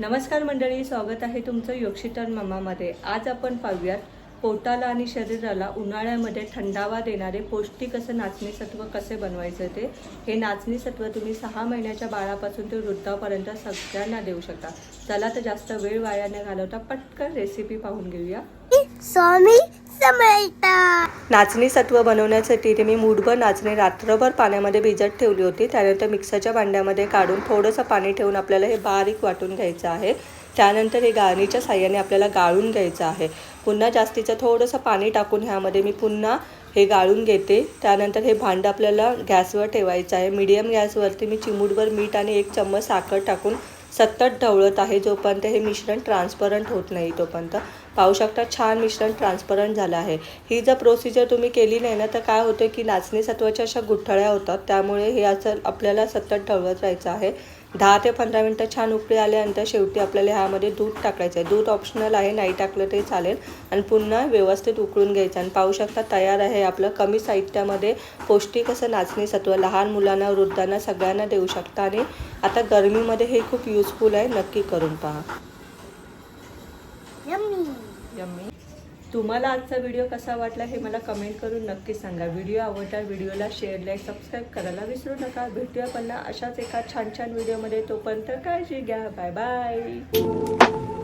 नमस्कार मंडळी स्वागत आहे तुमचं योक्षितन ममामध्ये. आज आपण पाहूयात पोटाला आणि शरीराला उन्हाळ्यामध्ये थंडावा देणारे पौष्टिक असं नाचणी सत्व कसे बनवायचं ते? हे नाचणी सत्व तुम्ही सहा महिन्याच्या बाळापासून ते वृद्धापर्यंत सगळ्यांना देऊ शकता. चला तर जास्त वेळ वाया न घालवता पटकन रेसिपी पाहून घेऊया. स्वामी नाचणी सत्व बनवण्यासाठी ते मी मूठभर नाचणी रात्रभर पाण्यामध्ये भिजत ठेवली होती. त्यानंतर मिक्सरच्या भांड्यामध्ये काढून थोडंसं पाणी ठेवून आपल्याला हे बारीक वाटून घ्यायचं आहे. त्यानंतर हे गाळणीच्या साह्याने आपल्याला गाळून घ्यायचं आहे. पुन्हा जास्तीचं थोडंसं पाणी टाकून ह्यामध्ये मी पुन्हा हे गाळून घेते. त्यानंतर हे भांडं आपल्याला गॅसवर ठेवायचं आहे. मीडियम गॅसवरती मी चिमूटभर मीठ आणि एक चम्मच साखर टाकून सतत ढवळत आहे जोपर्यंत हे मिश्रण ट्रान्सपरंट होत नाही तोपर्यंत. पाहू शकता छान मिश्रण ट्रान्सपरंट झालं आहे. ही जर प्रोसिजर तुम्ही केली नाही ना तर काय होतं की नाचणी सत्वाच्या अशा गुठळ्या होतात त्यामुळे हे असं आपल्याला सतत ढवळत राहायचं आहे. दहा ते पंधरा मिनटं छान उकळी आल्यानंतर शेवटी आपल्याला ह्यामध्ये दूध टाकायचं आहे. दूध ऑप्शनल आहे नाही टाकलं तरी चालेल. आणि पुन्हा व्यवस्थित उकळून घ्यायचं आणि पाहू शकता तयार आहे आपलं. कमी साहित्यामध्ये पौष्टिक असं नाचणी सत्व लहान मुलांना वृद्धांना सगळ्यांना देऊ शकता. आणि आता गरमीमध्ये हे खूप युजफुल आहे. नक्की करून पहा. यम्मी. तुम्हाला आजचा व्हिडिओ कसा वाटला हे मला कमेंट करून नक्की सांगा. व्हिडिओ आवडला व्हिडिओला शेअर लाईक सबस्क्राईब करायला विसरू नका. भेटूया पण अशाच एका छान छान व्हिडिओमध्ये तोपर्यंत काळजी घ्या. Bye bye